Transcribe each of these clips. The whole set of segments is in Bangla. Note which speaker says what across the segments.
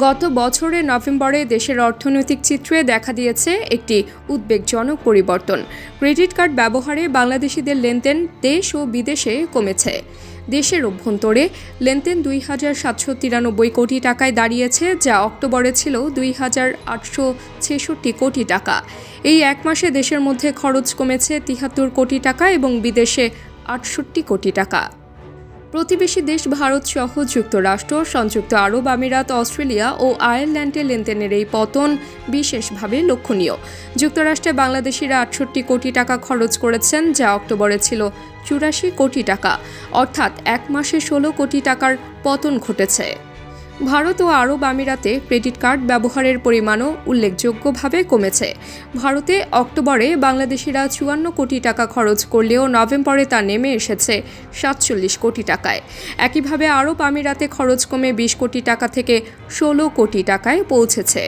Speaker 1: গত বছরের নভেম্বরে দেশের অর্থনৈতিক চিত্রে দেখা দিয়েছে একটি উদ্বেগজনক পরিবর্তন। ক্রেডিট কার্ড ব্যবহারে বাংলাদেশিদের লেনদেন দেশ ও বিদেশে কমেছে। দেশের অভ্যন্তরে লেনদেন দুই হাজার সাতশো তিরানব্বই কোটি টাকায় দাঁড়িয়েছে, যা অক্টোবরে ছিল দুই হাজার আটশো ছেষট্টি কোটি টাকা। এই এক মাসে দেশের মধ্যে খরচ কমেছে তিহাত্তর কোটি টাকা এবং বিদেশে আটষট্টি কোটি টাকা। প্রতিবেশী দেশ ভারত সহ যুক্তরাষ্ট্র, সংযুক্ত আরব আমিরাত, অস্ট্রেলিয়া ও আয়ারল্যান্ডে লেনদেনের এই পতন বিশেষভাবে লক্ষণীয়। যুক্তরাষ্ট্রে বাংলাদেশিরা আটষট্টি কোটি টাকা খরচ করেছেন, যা অক্টোবরে ছিল চুরাশি কোটি টাকা। অর্থাৎ এক মাসে ষোলো কোটি টাকার পতন ঘটেছে। ভারত ও আরব আমিরাতে ক্রেডিট কার্ড ব্যবহারের পরিমাণও উল্লেখযোগ্যভাবে কমেছে। ভারতে অক্টোবরে বাংলাদেশিরা চুয়ান্ন কোটি টাকা খরচ করলেও নভেম্বরে তা নেমে এসেছে সাতচল্লিশ কোটি টাকায়। একইভাবে আরব আমিরাতে খরচ কমে বিশ কোটি টাকা থেকে ষোলো কোটি টাকায় পৌঁছেছে।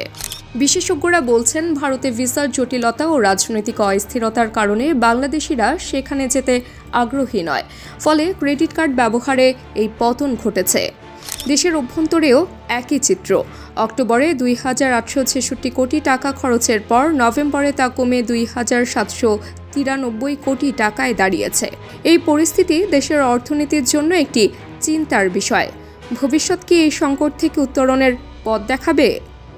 Speaker 1: বিশেষজ্ঞরা বলছেন, ভারতে ভিসার জটিলতা ও রাজনৈতিক অস্থিরতার কারণে বাংলাদেশিরা সেখানে যেতে আগ্রহী নয়। ফলে ক্রেডিট কার্ড ব্যবহারে এই পতন ঘটেছে। দেশের অভ্যন্তরেও একই চিত্র। অক্টোবরে দুই হাজার আটশো ছেষট্টি কোটি টাকা খরচের পর নভেম্বরে তা কমে দুই হাজার সাতশো তিরানব্বই কোটি টাকায় দাঁড়িয়েছে। এই পরিস্থিতি দেশের অর্থনীতির জন্য একটি চিন্তার বিষয়। ভবিষ্যৎ কি এই সংকট থেকে উত্তরণের পথ দেখাবে?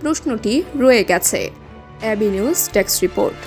Speaker 1: প্রশ্নটি রয়ে গেছে। অ্যাবি নিউজ টেক্সট রিপোর্ট।